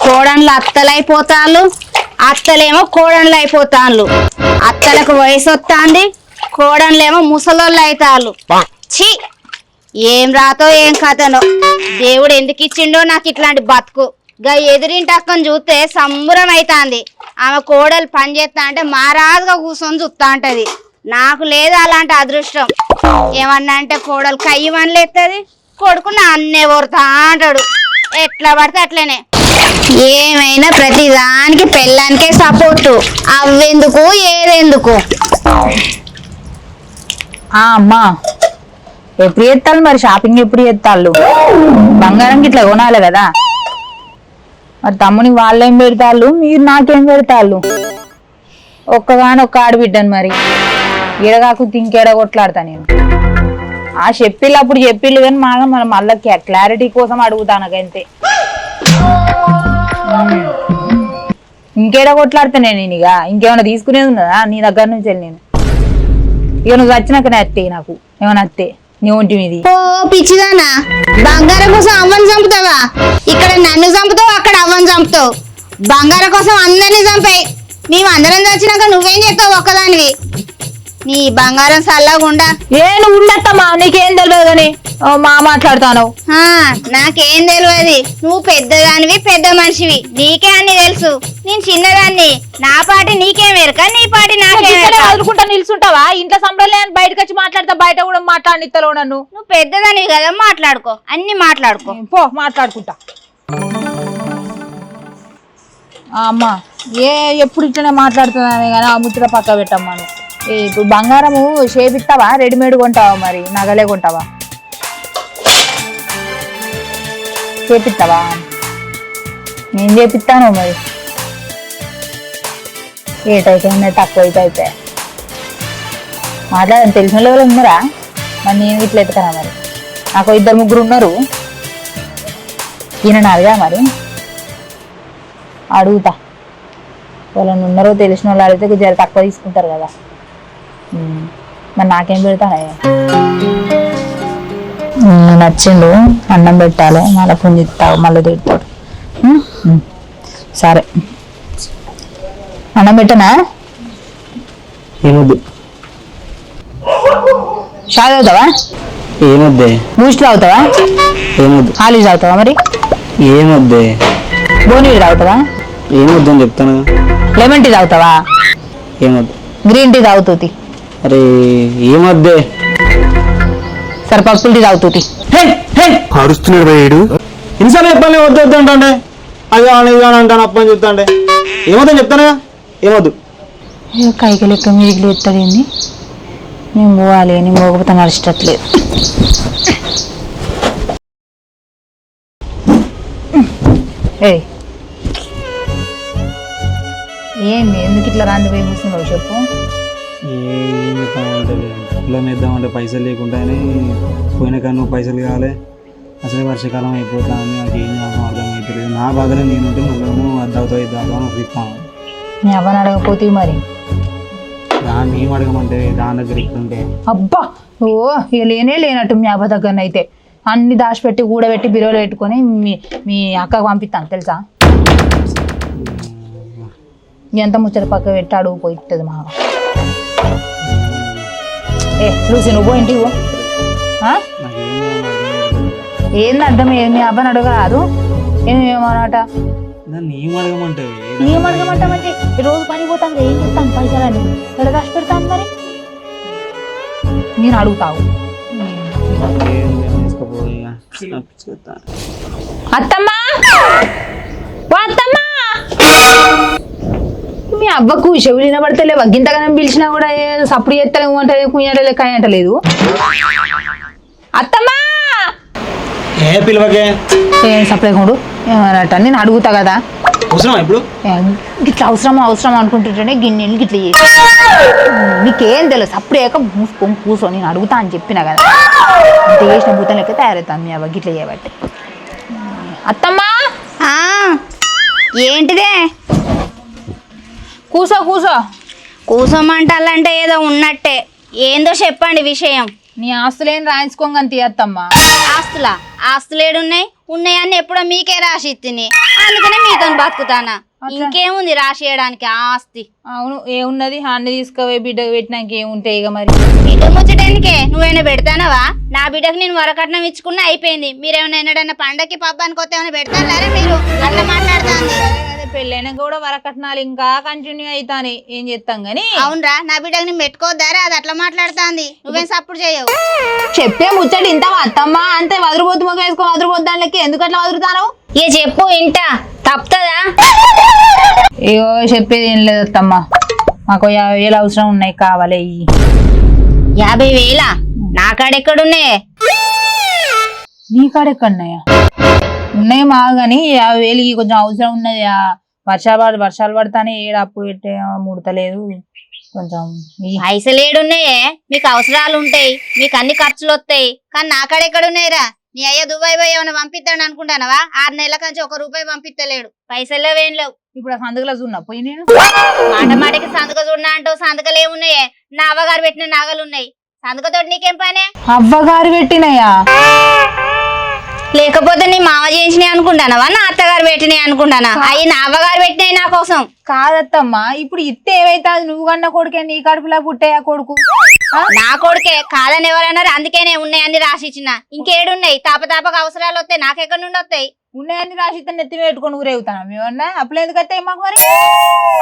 కోడన్లు అత్తలైపోతాళ్ళు అత్తలేమో కోడన్లు అయిపోతాళ్ళు అత్తలకు వయసు వస్తాంది కోడన్లేమో ముసలోళ్ళు అవుతాళ్ళు ఛీ! ఏం రాతో ఏం కథనో. దేవుడు ఎందుకు ఇచ్చిండో నాకు ఇట్లాంటి బతుకు. గా ఎదురింటి అక్కని చూస్తే సంబరం అవుతాంది ఆమె కోడలు పని చేస్తా అంటే మారాజుగా కూర్చొని చూస్తా ఉంటది నాకు లేదు అలాంటి అదృష్టం. ఏమన్నా అంటే కోడలు కయ్యమని ఎత్తది కొడుకు నన్నే కొడతా అంటాడు. ఎట్లా పడితే అట్లనే. ఏమైనా ప్రతి దానికి పెళ్ళానికే సపోర్టు. అవ్వెందుకు ఏదెందుకు? ఆ అమ్మా. ఎప్పుడు చేస్తాను మరి? షాపింగ్ ఎప్పుడు చేస్తాళ్ళు బంగారం ఇట్లా కొనాలి కదా. మరి తమ్ముని వాళ్ళేం పెడతాళ్ళు? మీరు నాకేం పెడతాళ్ళు? ఒక్కగాని ఒక్క ఆడబిడ్డను మరి. ఈడగాకు తింకేడ కొట్లాడతా నేను? ఆ చెప్పిళ్ళు అప్పుడు చెప్పిళ్ళు కానీ మనం మన మళ్ళీ క్లారిటీ కోసం అడుగుతాను అంతే ఇంకేడ కొట్లాడతా నేను ఇక? ఇంకేమైనా తీసుకునేది ఉన్నదా? నీ దగ్గర నుంచి వెళ్ళి నేను. ఇక నువ్వు వచ్చినాకనే అత్తే నాకు. ఏమైనా అత్తే నీ ఒంటి మీది. ఓ పిచ్చిదానా? బంగారం కోసం అవ్వని చంపుతావా? ఇక్కడ నన్ను చంపుతావు అక్కడ అవ్వని చంపుతావు. బంగారం కోసం అందరినీ చంపాయి. మేము అందరం చచ్చినాక నువ్వేం చేస్తావు ఒక్కదానివి? నీ బంగారం చల్లగుండా ఏ నువ్వు ఉండత్తమ్మా. నీకేం తెలియదు కానీ మా మాట్లాడతాను. నాకేం తెలియదు నువ్వు పెద్దదానివి పెద్ద మనిషివి. నీకే అన్ని తెలుసు. నేను చిన్నదాన్ని. నా పాటి నీకేం ఎరక నీ పాటి నాకేం నిల్చుంటావా? ఇంట్లో సంబరం బయటకు వచ్చి మాట్లాడతా బయట కూడా మాట్లాడిస్తావు నన్ను. నువ్వు పెద్దదానివి కదా మాట్లాడుకో. అన్ని మాట్లాడుకో. పో మాట్లాడుకుంటా. అమ్మా ఏ ఎప్పుడు ఇట్లనే మాట్లాడుతున్నాను కానీ ఆ ముచ్చట పక్క పెట్టమ్మా ఇప్పుడు బంగారము చేపిస్తావా రెడీమేడ్ కొంటావా మరి? నగలే కొంటావా? చేపిస్తావా? నేను చేపిస్తాను మరి. ఏటైతే ఉన్నాయి తక్కువ అయితే అయితే మాట్లాడని తెలిసిన వాళ్ళు ఉన్నారా? మరి నేను ఇట్లా ఎత్తుకనా మరి. నాకు ఇద్దరు ముగ్గురు ఉన్నారు. ఈయన అడిగా మరి. అడుగుతా. వాళ్ళని ఉన్నారో తెలిసిన వాళ్ళు అడిగితే జర తక్కువ తీసుకుంటారు కదా. మరి నాకేం పెడతానయ్యా? నచ్చిండు అన్నం పెట్టాలి మళ్ళీ పుంజిస్తావు మళ్ళీ తిడతాడు. సరే. అన్నం పెట్టనా? ఏమొద్దు. షాయ్ తాగుతావా ఏమొద్దే. బూస్ట్ తాగుతావా ఏమొద్దు. హాలీస్ తాగుతావా మరి? ఏమొద్దే. బోనీలు తాగుతావా? ఏమొద్దు అని చెప్తాను. లెమన్ టీ తాగుతావా? ఏమొద్దు. గ్రీన్ టీ తాగుతుంది. అరే ఏమొద్దే? సరే పప్పుల టీ తాగుతుంది అరుస్తున్నాడు భయ్యుడు ఇన్సార్లు చెప్పాలి వద్దు వద్దు అంటే అది కావాలి ఇది కావాలి అంటాను అప్పని చెప్తాంటే ఏమొద్దని చెప్తానుగా ఏమొద్దు కైకి లెక్క మీదికి లేస్తాడు ఏంది? నేను పోవాలి అని పోకపోతే నడిచేటట్లేదు ఏయ్ ఏంది? ఎందుకు ఇట్లా రాంది పోయి కూర్చున్నావు చెప్పు. ఏం పొలం వేద్దామంటే పైసలు లేకుండానే పోయిన కానీ నువ్వు పైసలు కావాలి. అసలే వర్షాకాలం అయిపోతుంది నాకు ఏం చేయాలో అర్థం అవుతలేదు నా బాధలో నేనుంటే నువ్వేమో అద్దవుతావు ఇద్దావు అని ఒప్పిస్తాను మీ అవ్వని అడగపోతే మరి? దాన్ని ఏం అడగమంటే దాని దగ్గర అబ్బా! ఓ ఇక లేనే లేనట్టు మీ అబ్బ దగ్గర అయితే. అన్ని దాచిపెట్టి కూడబెట్టి బిరోలో పెట్టుకొని మీ మీ అక్కకు పంపిస్తాను తెలుసా? ఎంత ముచ్చట పక్క పెట్టి అడుగు పోయిస్తుంది మా. ఏ లూసి నువ్వు ఇంటికి పో. ఏంది అర్థం ఏ- మీ అబ్బని అడగరాదు? ఏమన్నట దాన్ని ఏం అడగమంటే ఏం అడగమంటామంటే ఈ రోజు పని పోతాను ఏం చెప్తాను పైసలని ఎక్కడ పెడతాను మరి? నేను అడుగుతావు. అత్తమ్మా! అత్తమ్మా! మీ అవ్వకు చెవులు వినబడతలేవా. గింతగానం పిలిచినా కూడా సప్పుడు చేస్తలేము అంటే కుయ్యటలే కాయటలేదు అత్తమ్మా! ఏ పిలవకే? ఏం సపరేకుండు ఏమన్నట్ట నేను అడుగుతా కదా. అవసరమా ఇప్పుడు? గిట్లా అవసరం అవసరం అనుకుంటుంటేనే గిన్నెలు గిట్ల చేసి నీకేం తెలుసు అప్పుడు ఏక మూసుకొని కూర్చో నేను అడుగుతా అని చెప్పిన కదా. చేసిన భూతం లెక్క తయారవుతాను మీ అవ్వ గిట్ల చేయబట్టి. అత్తమ్మా! ఆ, ఏంటిదే? కూసో కూసో. కూసోమంటాలంటే ఏదో ఉన్నట్టే. ఏందో చెప్పండి విషయం. నీ ఆస్తులేని రాయించుకోగని తీయత్తమ్మా. ఆస్తులా? ఆస్తులు ఏడున్నాయి ఉన్నాయని ఎప్పుడో మీకే రాసి ఇత్తిని. అందుకనే మీతో బతుకుతానా? ఇంకేముంది రాసియడానికి ఆస్తి? అవును ఏమున్నది? అన్ని తీసుకుపోయి బిడ్డకు పెట్టినాక ఏముంటాయి ఇక మరి? బిడ్డ ముచ్చటానికే నువ్వేనా పెడతానవా? నా బిడ్డకు నేను వరకట్నం ఇచ్చుకున్నా అయిపోయింది. మీరేమైనా పండక్కి పబ్బానికి వస్తే ఏమైనా పెడతారా మీరు? అట్లా మాట్లాడుతాంది. అదే పెళ్ళైనాక కూడా వరకట్నాలు ఇంకా కంటిన్యూ అవుతాని ఏం చేస్తాం గాని? అవునరా నా బిడ్డకు నేను పెట్టుకోవద్దారా అది అట్లా మాట్లాడుతాంది. నువ్వేం సప్పుడు చేయవు. చెప్పే ముచ్చటి ఇంత అత్తమ్మా అంతే వదిలిపోతు మొక్క వేసుకో వదిలిపోతు దానికి ఎందుకు అట్లా వదులుతాను? ఏ చెప్పు ఇంట తప్పుతుందా? అయ్యో చెప్పేది ఏం లేదు అత్తమ్మా. మాకు యాభై వేలు అవసరం ఉన్నాయి కావాలి. యాభై వేల? నా కాడెక్కడున్నాయే నీ కాడ ఎక్కడున్నాయా? ఉన్నాయి మా కానీ యాభై కొంచెం అవసరం ఉన్నది. వర్షాలు వర్షాలు పడతానే ఏడు అప్పు పెట్టే ముడతలేదు. కొంచెం. పైసలు ఏడున్నాయే? మీకు అవసరాలు ఉంటాయి. మీకు అన్ని ఖర్చులు వస్తాయి. కానీ నా కాడెక్కడున్నాయిరా నీ అయ్య దుబాయ్ పోయి ఏమైనా పంపిస్తాడు అనుకుంటానవా? ఆరు నెలల కంచి ఒక రూపాయి పంపిస్తలేడు. పైసలు ఏం లేవు. ఇప్పుడు ఆ సందుకులో చూన్నా పోయి నేను? మాట మాటకి సంతక చూడనా అంటావు? సంతకలు ఏమున్నాయే? నా అవ్వగారు పెట్టిన నగలు ఉన్నాయి సంతకతో నీకేం పనే? అవ్వగారు పెట్టినయా? లేకపోతే నీ మామ చేయించినాయి అనుకుంటానవా? నా అత్తగారు పెట్టినాయి అనుకుంటానా? అవి నా అవ్వగారు పెట్టినాయి నా కోసం. కాదత్తమ్మా ఇప్పుడు ఇత్తే ఏవైతే నువ్వు కన్న కొడుకే నీ కడుపులా పుట్టాయా కొడుకు? నా కొడుకే కాదని ఎవరన్నారు అందుకేనే ఉన్నాయని రాసి ఇచ్చిన. ఇంకేడున్నాయి? తాపతాపక అవసరాలు వస్తాయి నాకెక్కడి నుండి వస్తాయి ఉన్నాయని రాసిస్తే నెత్తి పెట్టుకొని ఊరేగుతాను మేమన్నా అప్పులు ఎందుకు వస్తాయి మాకు మరి?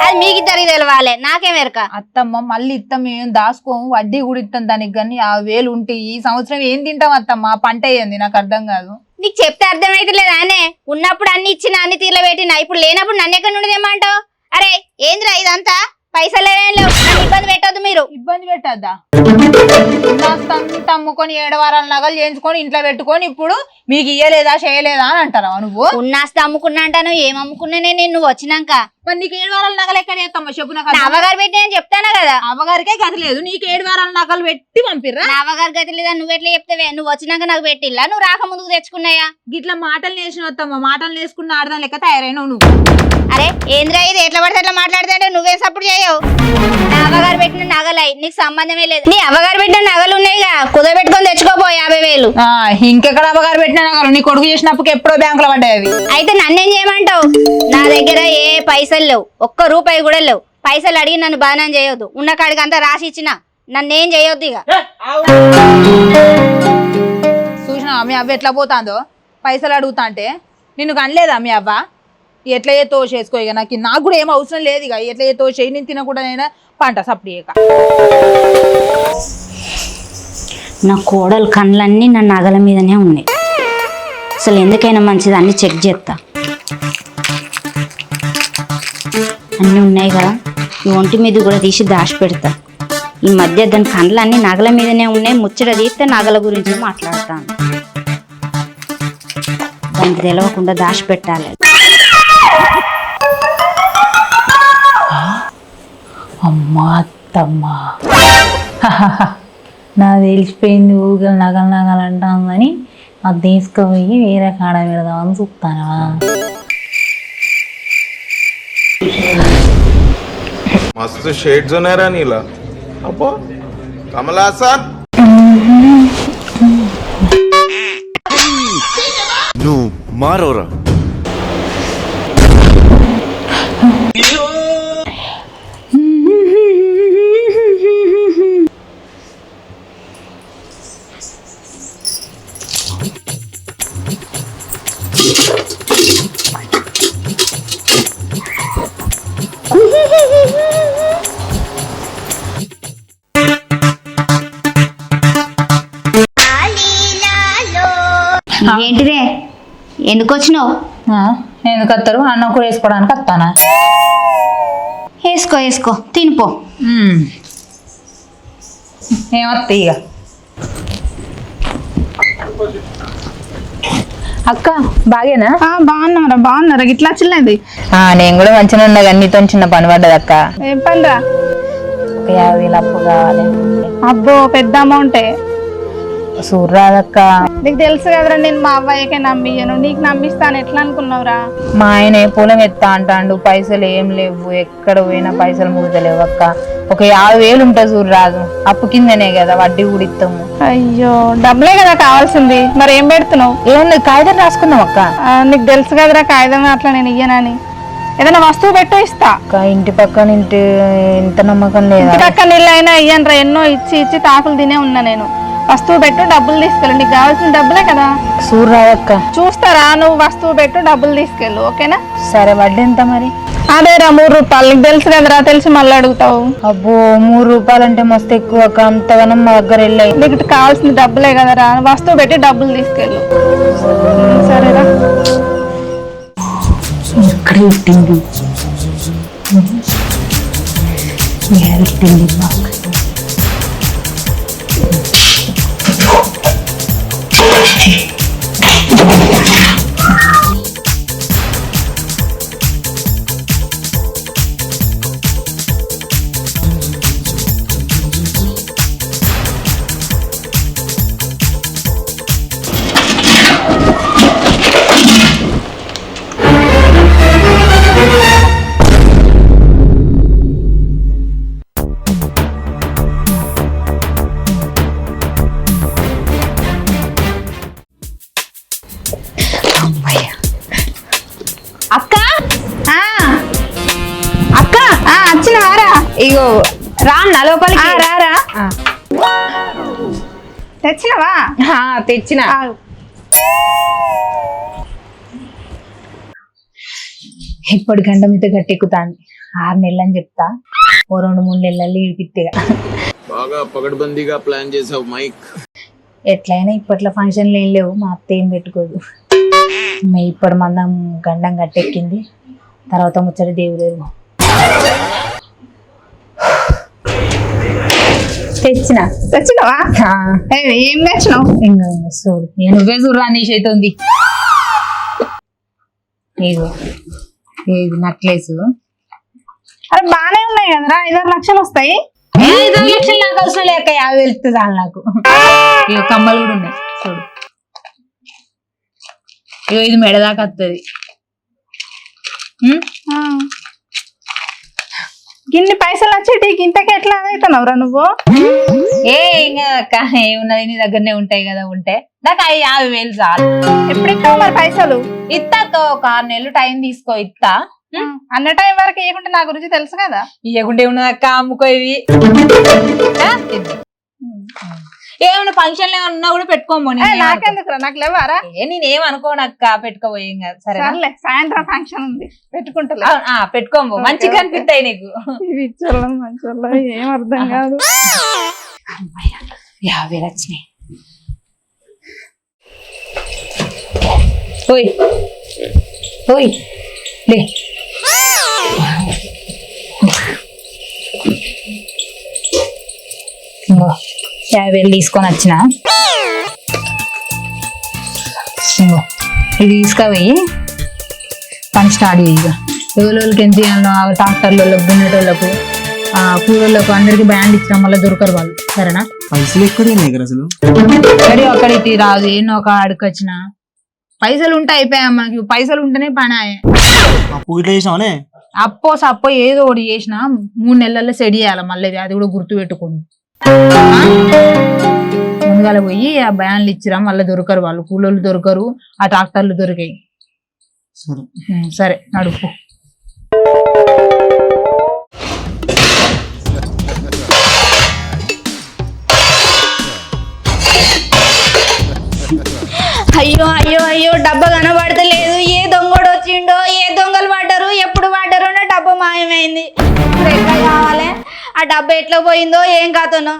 అది మీకు ఇద్దరికి తెలవాలి నాకేం ఎరక. అత్తమ్మ మళ్ళీ ఇస్తాం మేము దాచుకోము వడ్డీ కూడా ఇస్తాం దానికి కానీ ఆ వేలు ఉంటే ఈ సంవత్సరం ఏం తింటాం అత్తమ్మ? పంట అయ్యింది నాకు అర్థం కాదు. నీకు చెప్తే అర్థమైతలేదు అనే? ఉన్నప్పుడు అన్ని ఇచ్చిన అన్ని తీర్ల పెట్టిన ఇప్పుడు లేనప్పుడు నన్ను ఎక్కడ నుండి తెమ్మంటావు? అరే ఏందిరా ఇదంతా? పైసలు లేవు ఇబ్బంది పెట్టద్దు మీరు. ఇబ్బంది పెట్టద్దా? అమ్ముకొని ఏడు వారాల నగలు చేయించుకొని ఇంట్లో పెట్టుకొని ఇప్పుడు మీకు ఇయ్యలేదా చేయలేదా అని అంటారా నువ్వు? ఉన్నాస్తి అమ్ముకున్నా అంటాను ఏం అమ్ముకున్నానే నేను నువ్వు వచ్చినాక. మరి నీకు ఏడు వారాల నగలు ఎక్కడ చేస్తామ్మా? చెప్పు నాకు అవ్వగారు పెట్టి నేను చెప్తాను కదా? అవ్వగారికే గతి లేదు. నీకు ఏడు వారాల నగలు పెట్టి పంపిర్రా. నా అవ్వగారు గతి లేదా? నువ్వు ఎట్లా చెప్తావే? నువ్వు వచ్చినాక నాకు పెట్టిల్లా? నువ్వు రాక ముందుకు తెచ్చుకున్నాయా? గిట్లా మాటలు నేసిన వస్తామ్మా. మాటలు నేసుకున్న ఆడదాని లెక్క తయారైనావు నువ్వు. అరే ఏంద్రా ఇది? ఎట్లా పడితే ఎట్లా మాట్లాడుతుంటే నువ్వేం సపోర్ట్ చేయవు. నా అవ్వగారు పెట్టిన నగలై నీకు సంబంధమే లేదు. నీ అవ్వగారు పెట్టిన నగలు ఉన్నాయిగా కుదరబెట్టుకొని తెచ్చుకోపో యాభై వేలు. ఆ, ఇంకెక్కడ అవ్వగారు పెట్టిన నగలు? నీ కొడుకు చేసినప్పుడు ఎప్పుడో బ్యాంకులో పడ్డాయి అవి. అయితే నన్నేం చేయమంటావు? నా దగ్గర ఏ పైసలు లేవు. ఒక్క రూపాయి కూడా లేవు. పైసలు అడిగి నన్ను బాధనం చేయొద్దు. ఉన్న కాడికి అంతా రాసి ఇచ్చిన నన్నేం చేయొద్దు ఇక. చూసినా మీ అవ్వ ఎట్లా పోతాందో? పైసలు అడుగుతా అంటే నిన్ను కనలేదా మీ అవ్వ? ఎట్లా ఏ వేసుకో ఇక నాకు నాకు కూడా ఏం అవసరం లేదు ఇక. ఎట్లా ఏ తోసి నేను తినకుండా నేను పంట సప్పుడు నా కోడలు కళ్ళన్నీ నా నగల మీదనే ఉన్నాయి. అసలు ఎందుకైనా మంచిది అన్ని చెక్ చేస్తా అన్నీ ఉన్నాయి కదా. ఈ ఒంటి మీద కూడా తీసి దాచి పెడతా. ఈ మధ్య దాని కండ్లన్నీ నగల మీదనే ఉన్నాయి. ముచ్చట తీస్తే నగల గురించి మాట్లాడతాను. దానికి తెలవకుండా దాచి అమ్మా అత్తమ్మా. నా తెలిసిపోయింది ఊరికి నగలు నగలు అంటుందని అది తీసుకుపోయి వేరే కాడ పెడదామని చూస్తాను మస్తు షేడ్స్ ఉన్నారా నీలా. అబ్బో కమలాసన్ నువ్వు మారోరా ఎందుకు వచ్చినావు ఎందుకు వస్తారు అన్నం కూడా వేసుకోవడానికి వస్తానా? వేసుకో వేసుకో తినిపో. ఏమత్తాయి ఇక అక్క బాగేనా? బాగున్నారా బాగున్నారా ఇట్లా వచ్చినది ఆ, నేను కూడా మంచిగా ఉన్నా కానీ నీతో చిన్న పని పడ్డది అక్క. ఏం పనిరా? ఒక యాభై వేలు అప్పు కావాలి. అబ్బో పెద్ద అమౌంటే. చూడరాదక్క నీకు తెలుసు కదరా నేను మా అవ్వయ్యకే నమ్మియ్యను. నీకు నమ్మిస్తాను ఎట్లా అనుకున్నావురా? మా ఆయన పొలం ఎత్తా అంటాండు పైసలు ఏం లేవు ఎక్కడ పోయినా పైసలు ముడతలేవు అక్క. ఒక యాభై వేలు ఉంటుంది చూడరాదు అప్పు కిందనే కదా వడ్డీ కూడా ఇస్తాము అయ్యో డబ్బులే కదా కావాల్సింది. మరి ఏం పెడుతున్నావు? ఏముంది కాగితం రాసుకుందాం అక్క. ఆ, నీకు తెలుసు కదరా కాగితం అట్లా నేను ఇయ్యనని. ఏదైనా వస్తువు పెట్టో ఇస్తా. అక్క ఇంటి పక్కన ఇంటి ఇంత నమ్మకం లేదా? ఇంటి పక్క నీళ్ళు అయినా ఇయ్యనరా ఎన్నో ఇచ్చి ఇచ్చి తాకులు తినే ఉన్నా నేను. వస్తువు పెట్టు డబ్బులు తీసుకెళ్ళు. నీకు కావాల్సిన డబ్బులే కదా. చూడరాదక్క చూస్తారా నువ్వు వస్తువు పెట్టు డబ్బులు తీసుకెళ్ళు ఓకేనా? సరే వడ్డీ ఎంత మరి? అదేరా మూడు రూపాయలు. నీకు తెలుసు కదరా తెలిసి మళ్ళీ అడుగుతావు. అబ్బో మూడు రూపాయలు అంటే మస్తు ఎక్కువ అక్క. అంతగానం మా దగ్గర వెళ్ళాయి. నీకు కావాల్సిన డబ్బులే కదరా వస్తువు పెట్టి డబ్బులు తీసుకెళ్ళు. సరేరా ఇక్కడ పెట్టింది. పెట్టింది. తెచ్చిన. ఇప్పుడు గంట మీద గట్టెక్కుతాను ఆరు నెలలు అని చెప్తా. ఓ రెండు మూడు నెలలు ఇడిపిత్తిగా. బాగా పగడ్బందీగా ప్లాన్ చేసావు మైక్. ఎట్లయినా ఇప్పట్లో ఫంక్షన్లు ఏం లేవు. మా అత్త ఏం పెట్టుకోదు. మే ఇప్పుడు మందం గండం గట్టెక్కింది. తర్వాత ముచ్చట దేవుడు తెచ్చిన. తెచ్చినవా? ఏ, తెచ్చినావు? చూడు నువ్వే చూడు నీష్ అవుతుంది ఇగో ఇది నక్లెస్. అరే బానే ఉన్నాయి కదరా ఐదారు లక్షలు వస్తాయి. లక్షలు నాకు అవసరం లేక యాభై వెళ్తుంది నాకు. ఇగో కమ్మలు కూడా ఉన్నాయి చూడు ఇగో ఇది మెడ దాకా వస్తుంది ఆ. గిన్ని పైసలు వచ్చేటి ఇంతకి ఎట్లా అవుతున్నావురా నువ్వు? ఏ ఇంకా అక్క ఏమున్నది నీ దగ్గరనే ఉంటాయి కదా ఉంటే. నాకు అవి యాభై వేలు చాలు. ఎప్పుడు ఇస్తావు మరి పైసలు. ఇత్తా అక్క ఒక ఆరు నెలలు టైం తీసుకో ఇత్తా. అన్న టైం వరకు ఇవ్వకుంటే నా గురించి తెలుసు కదా? ఇవ్వకుంటే ఉన్నది అక్క అమ్ముకో ఇవి. ఆ. ఏమన్నా ఫంక్షన్ ఏమన్నా ఉన్నా కూడా పెట్టుకోమని ఏ, నాకెందుకురా? నాకు లేవారా? నేనేం అనుకోను అక్క పెట్టుకోబోయేం కదా. సరే సాయంత్రం ఫంక్షన్ ఉంది. పెట్టుకుంటలే. పెట్టుకోము. మంచిగా అనిపిస్తాయి నీకు. మంచోళ్ళం ఏం అర్థం కాదు. యాభై వచ్చినాయి ఓయ్. ఓయ్. లే. యాభై వేలు తీసుకొని వచ్చిన. ఇది తీసుకుపోయి పని స్టార్ట్ చేయ ఎవరికి ఎంత చేయాలో ఆ ట్రాక్టర్లకు దున్నేటోళ్ళకు ఆ కూలోళ్ళకు అందరికి బ్యాండ్ ఇచ్చిన మళ్ళీ దొరకరు వాళ్ళు. సరేనా? పైసలు దగ్గర అసలు? అక్కడికి రాదు ఏనో ఒక అడుకొచ్చిన పైసలు ఉంటే అయిపోయా మనకి పైసలు ఉంటేనే పని అప్పు ఇట్లా చేసినావనే అప్పో సప్పో ఏదో ఒకటి చేసినా మూడు నెలల్లో సెడి చేయాలి మళ్ళీ అది కూడా గుర్తు పెట్టుకోండి ముందుగాల పోయి ఆ బ్యాన్లు ఇచ్చిరా మళ్ళీ దొరకరు వాళ్ళు. కూలోళ్ళు దొరకరు ఆ ట్రాక్టర్లు దొరికాయి. సరే. నడుపు. అయ్యో అయ్యో అయ్యో డబ్బా కనబడతలేదు. ఏ దొంగడు వచ్చిండో ఏ దొంగలు పడ్డారు ఎప్పుడు పడ్డారో నా డబ్బా మాయమైంది. ఇప్పుడు ఎట్లా కావాలి? ఆ డబ్బా ఎట్లా పోయిందో ఏం కాతనో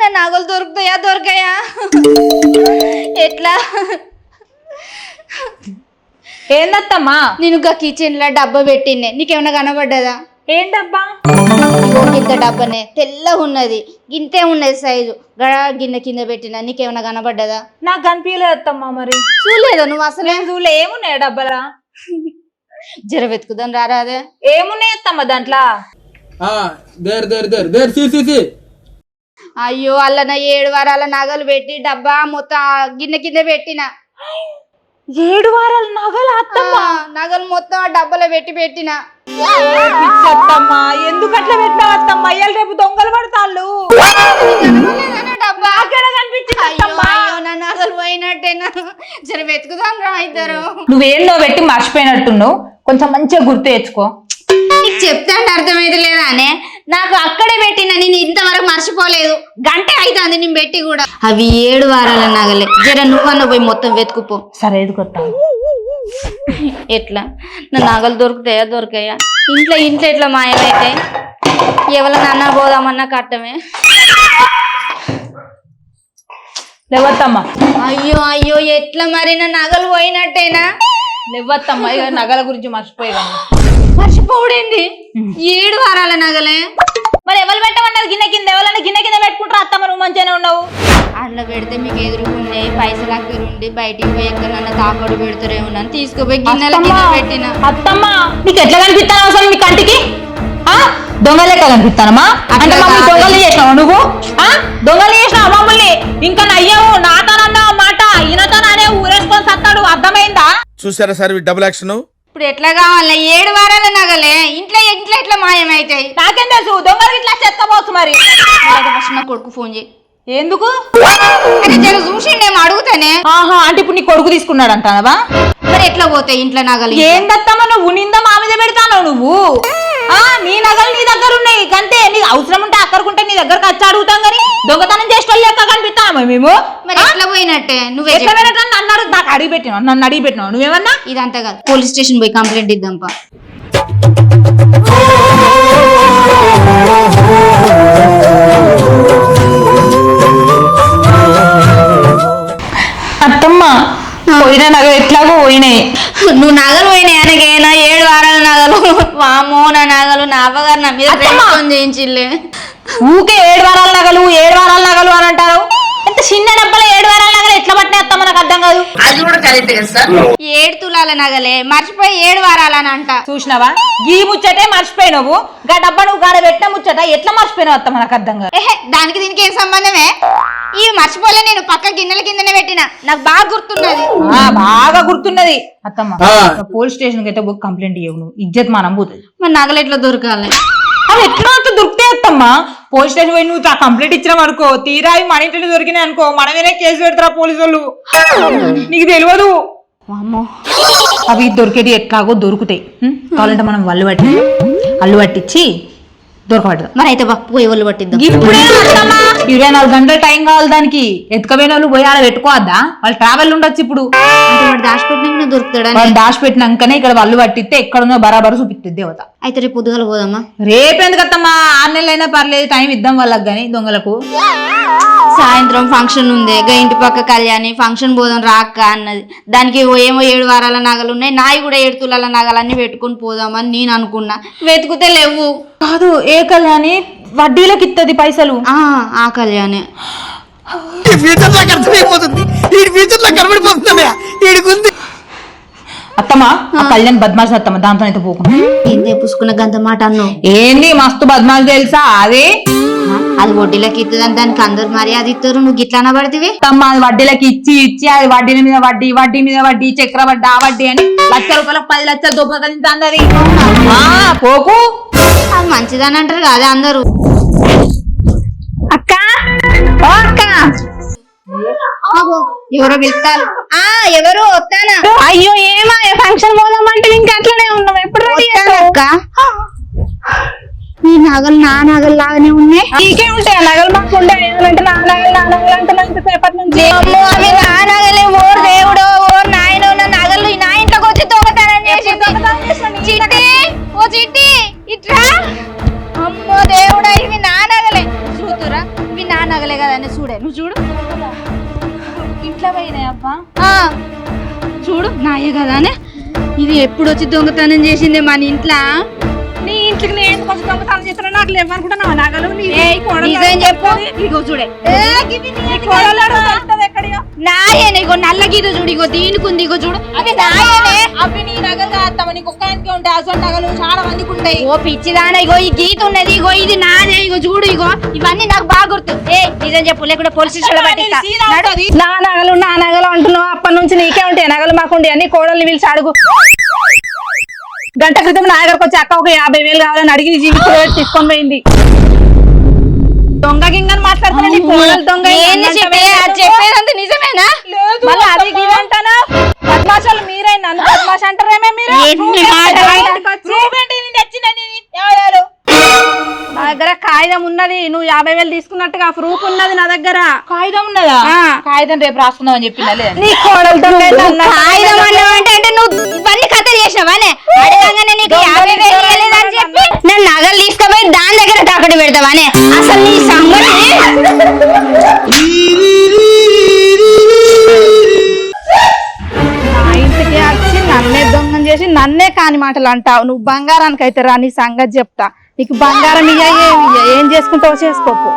నా నగలు దొరుకుతాయా దొరికాయా? ఎట్లా? ఏందత్తమ్మా? నేను గా కిచెన్లో డబ్బా పెట్టిండే నీకేమైనా కనబడ్డదా? ఏంటబ్బా ఇంత డబ్బనే. తెల్లగా ఉన్నది. గింతే ఉన్నది సైజు గడ గిన్నె కింద పెట్టిన. నీకేమైనా కనబడ్డదా? నాకు కనిపించలేదు అత్తమ్మా మరి. చూడలేదా నువ్వు అసలే? చూలే ఏమున్నాయి డబ్బలా? జర వెతుకుదాం రారాదే. ఏమున్నాయి అత్తమ్మా దాంట్లో? అయ్యో అల్లన ఏడు వారాల నగలు పెట్టి డబ్బా మొత్తం గిన్నె కింద పెట్టిన. ఏడు వారాల నగలు నగలు మొత్తం ఆ డబ్బాలో పెట్టి పెట్టిన. అత్తమ్మ? రేపు దొంగలు పడతాళ్ళు. డబ్బా. అక్కడ కనిపించింది నన్ను అసలు వెతుకుదాం రా ఇద్దరు. పెట్టి మర్చిపోయినట్టున్నావు. కొంచెం మంచిగా గుర్తు తెచ్చుకో. నీకు చెప్తాంటే అర్థమైతే లేదా అనే? నాకు అక్కడే పెట్టిన నేను ఇంతవరకు మర్చిపోలేదు. గంట అవుతుంది నేను పెట్టి కూడా. అవి ఏడు వారాల నగలే. జర నువ్వన్న పోయి మొత్తం వెతుకుపో. సరే ఎదుకొత్తా ఎట్లా? నా నగలు దొరుకుతాయా? దొరికాయా? ఇంట్లో ఇంట్లో ఎట్లా మాయమైతాయి ఎవరినన్నా పోదామన్నా కట్టమే? లేవత్తమ్మ. అయ్యో అయ్యో ఎట్లా మరి? నా నగలు పోయినట్టేనా? లేవత్తమ్మ ఇక నగల గురించి మర్చిపోయేదాన్ని మర్చిపోడింది? ఏడు వారాల నగలే. మరి ఎవరు పెట్టమన్నారు గిన్నె కింద? ఎవరైనా గిన్నె కింద పెట్టుకుంటారు అత్తమ్మ నువ్వు మంచిగానే ఉన్నావు? అందులో పెడితే మీకు ఎదురుకున్నాయి పైసలు అక్కడ ఉండి బయటికి పోయి ఎక్కడన్నా తాకడు పెడతారేమో అని తీసుకుపోయి గిన్నెల కింద పెట్టిన. అత్తమ్మ నీకు ఎట్లా కనిపిస్తాను అసలు మీ కంటికి? ఆ? దొంగ లెక్క కనిపిస్తానమ్మా? అంటే అట్లా మమ్మల్ని. దొంగలు చేసినావు నువ్వు? ఆ? దొంగలు చేసినావు మమ్మల్ని? ఇంకా నయ్యావు నాతోనన్నావు మాట. ఈయనతోనే ఊరేసుకొని సత్తాడు. అర్థమైందా? చూసారా సార్ డబుల్ యాక్షన్ ఇప్పుడు ఎట్లా కావాలి? ఏడు వారాల నగలే. ఇంట్లో ఇంట్లో ఎట్లా మాయమైతాయి? నాకేం తెలుసు దొంగలు ఇట్లా చెత్తపోవచ్చు మరి. ఫస్ట్ నా కొడుకు ఫోన్ చేయి. ఎందుకు? అరే జర చూసిండేమో అడుగుతానే. ఆహా అంటే ఇప్పుడు నీ కొడుకు తీసుకున్నాడు అంటావా మరి ఎట్లా పోతాయి ఇంట్లో నగలు? ఏందత్తమ్మా నువ్వు నింద మా మీద పెడతాను నువ్వు? ఆ నీ నగలు నీ దగ్గర ఉన్నాయి అంతే నీకు అవసరం ఉంటే అక్కడికుంటే నీ దగ్గరకు వచ్చి అడుగుతాం కానీ దొంగతనం చేసిన లెక్క కనిపిస్తామా మేము? మరి ఎట్లా పోయినట్టే? నువ్వే ఎట్లా చెప్పు. వెళ్ళటం నన్ను అడుగు నాకు అడిగి పెట్టినావు. నన్ను అడిగి పెట్టినావు. నువ్వేమన్నా? ఇదంతా కాదు. పోలీస్ స్టేషన్ పోయి కంప్లైంట్ ఇద్దాంపా. పోయిన నగలు ఎట్లాగో పోయినాయి. నువ్వు నగలు పోయినాయి అనకేనా ఏడు వారాల నగలు. వామో నా నగలు నా అవ్వగారు నా మీద చేయించిల్లే. ఊకే ఏడు వారాల నగలు ఏడు వారాల నగలు అని అంటారు. ఇంత చిన్న డబ్బలు ఏడు వారాల నగలు ఎట్లా పట్టినాయి అత్తమ్మ నాకు అర్థం కాదు. ఏడు తులాల నగలే మర్చిపోయి ఏడు వారాలని అంట. చూసినావా? గీ ముచ్చటే మర్చిపోయినావు. గా డబ్బా నువ్వు గాడ పెట్టిన ముచ్చట ఎట్లా మర్చిపోయినావు అత్తమ్మ నాకు అర్థం కాదు. ఏహే దానికి దీనికి ఏం సంబంధమే? ఇవి మర్చిపోలే నేను పక్క గిన్నెల కిందనే పెట్టిన. నాకు బాగా గుర్తున్నది. ఆ బాగా గుర్తున్నది. అత్తమ్మ పోలీస్ స్టేషన్కి అయితే పోయి కంప్లైంట్ ఇవ్వవు నువ్వు. ఇజ్జత్ మానం పోతుంది. మరి నగలు ఎట్లా దొరకాలి? అవి ఎట్లా అంత దొరికితే అత్తమ్మ? పోలీస్ స్టేషన్ పోయి నువ్వు కంప్లీట్ కంప్లైంట్ ఇచ్చినావు అనుకో తీరా అవి మన ఇంటిని దొరికినాయి అనుకో మనమేనే కేసు పెడతారా పోలీసు వాళ్ళు నీకు తెలియదు అవి దొరికేటి ఎట్లాగో దొరుకుతాయి. కావాలంటే మనం వల్లు పట్టి అల్లు పట్టించి దొరకబడదు. మరి అయితే పోయి ఒళ్ళు పట్టిద్దాం. ఇరవై నాలుగు గంటల టైం కావాలి దానికి. ఎత్తుకపోయిన వాళ్ళు పోయి ఆడ పెట్టుకోవద్దా? వాళ్ళు ట్రావెల్ ఉండొచ్చు ఇప్పుడు. అంటే వాడు దాచిపెట్టినా దొరుకుతాడని వాళ్ళు దాచి పెట్టినాకనే ఇక్కడ వాళ్ళు పట్టిస్తే ఎక్కడున్నో బరాబరు చూపిస్తుంది దేవత. అయితే రేపు పొద్దుగాల పోదామా? రేపు ఎందుకత్తమ్మా ఆరు నెలలైనా పర్లేదు టైం ఇద్దాం వాళ్ళకి కానీ దొంగలకు. సాయంత్రం ఫంక్షన్ ఉంది గా ఇంటి పక్క కళ్యాణి ఫంక్షన్ పోదాం రాక్క అన్నది. దానికి ఏమో ఏడు వారాల నగలు ఉన్నాయి నాయి కూడా ఏడు తులాల నగలన్నీ పెట్టుకొని పోదామని నేను అనుకున్నా. వెతుకుతే లేవు. కాదు ఏ కళ్యాణి? వడ్డీలకు ఇస్తుంది పైసలు. ఆ ఆ కళ్యాణి. ఈ ఫ్యూచర్ నాకు అర్థమైపోతుంది ఈ ఫ్యూచర్ నాకు కనబడిపోతుందా ఈడికుంది అత్తమ్మా ఆ. కళ్యాణ్ బద్మాష్ అత్తమ్మ దాంతో అయితే పోకుండా ఏందే పుసుకున్న గంత మాట అన్నావు. ఏంది మస్తు బద్మాష్ తెలుసా? అదే? అది వడ్డీలకి ఇస్తుందని దానికి అందరు మర్యాద ఇస్తారు నువ్వు గిట్లా అనబడితివి? అత్తమ్మ అది వడ్డీలకి ఇచ్చి ఇచ్చి అది వడ్డీల మీద వడ్డీ వడ్డీ మీద వడ్డీ చక్ర వడ్డీ ఆ వడ్డీ అని లక్ష రూపాయలకు పది లక్షలు దొబ్బకలింది అది ఆ, పోకు. అది మంచిదని అంటారు కదా అందరూ. అక్క. ఎవరో పిలుస్తారు. ఎవరు వస్తానా? అయ్యో ఏమా ఫంక్షన్ పోదామంటే ఇంకా అట్లనే ఉన్నాం. ఎప్పుడు అక్క? నీ నగలు నా నగలు లాగానే ఉన్నాయి. నీకే ఉంటాయి ఆ నగలు? మాకు ఉండే ఏమంటే నా నగలు నా నగలు అంటే ఇంతసేపటి నుంచి. అమ్మో అవి నా నగలే. ఓర్ దేవుడో ఓర్ నాయనో నా నగలు ఈ నా ఇంట్లోకి వచ్చి దొంగతనం చేసింది. చిట్టి ఓ చిట్టి ఇట్రా. అమ్మో దేవుడా ఇవి నా నగలే. చూతురా ఇవి నా నగలే కదండి చూడే. నువ్వు చూడు. ఇంట్లో పోయినాయి అబ్బా? చూడు నాయే కదానే. ఇది ఎప్పుడు వచ్చి దొంగతనం చేసింది మన ఇంట్లో? నీ ఇంటికి నేను కొంచెం దొంగతనం చేస్తున్నా? నాకు లేవనుకుంటున్నావు? నగలు నీ కోడలు నిజం చెప్పు? ఇగో చూడే. కోడలు నాయనే ఇగో నల్ల గీత చూడు ఇగో దీనికి ఉంది ఇగో చూడు. అవి నాయనే. అవి నీ నగలు కాస్తామని నీకు ఒక్కదానికే ఉంటాయి. అసలు నగలు చాలా మందికి ఉంటాయి. ఓ పిచ్చిదాన ఇగో ఈ గీత ఉన్నది ఇగో ఇది నాదే ఇగో చూడు ఇగో. ఇవన్నీ నాకు బాగా గుర్తు. ఏ నిజం చెప్పు లేకుండా పోలీస్ స్టేషన్. నా నగలు నా నగలు అంటున్నావు అప్పటి నుంచి నీకే ఉంటాయి. నగలు మాకుండి అన్ని కోడల్ని పిలిచి అడుగు. గంట క్రితం నా దగ్గరకు వచ్చి అక్క ఒక యాభై వేలు కావాలని అడిగి జీవితం తీసుకొని పోయింది. దొంగ గింగని మాట్లాడుతున్నా నీ కోడలు దొంగ చెప్పేదంతా నిజమేనా? మళ్ళీ అది గిది అంటాను పద్మాశాలు మీరే నన్ను పద్మాష అంటారేమే మీరు? నా దగ్గర కాగితం ఉన్నది. నువ్వు యాభై వేలు తీసుకున్నట్టుగా ప్రూఫ్ ఉన్నది నా దగ్గర. కాగితం ఉన్నదా. కాగితం రేపు రాసుకుందాం అని చెప్పిందా లేదా? నీ కోడలు దొంగ అయితే అన్నా. ఆయుధం అన్నావంటే అంటే నువ్వు ఇవన్నీ కథలు చేసినావానే అడగంగానే నీకు యాభై వేలు చెప్పి నేను నగలు తీసుకుపోయి దాని దగ్గర పెడతావా పెడతావానే అసలు నీ సంగతి? నా ఇంటికి వచ్చి నన్నే దొంగం చేసి నన్నే కాని మాటలు అంటావు. నువ్వు బంగారానికి అయితే రా నీ సంగతి చెప్తా. నీకు బంగారం ఇయ్య ఏం చేసుకుంటావు ఏం చేసుకుంటావో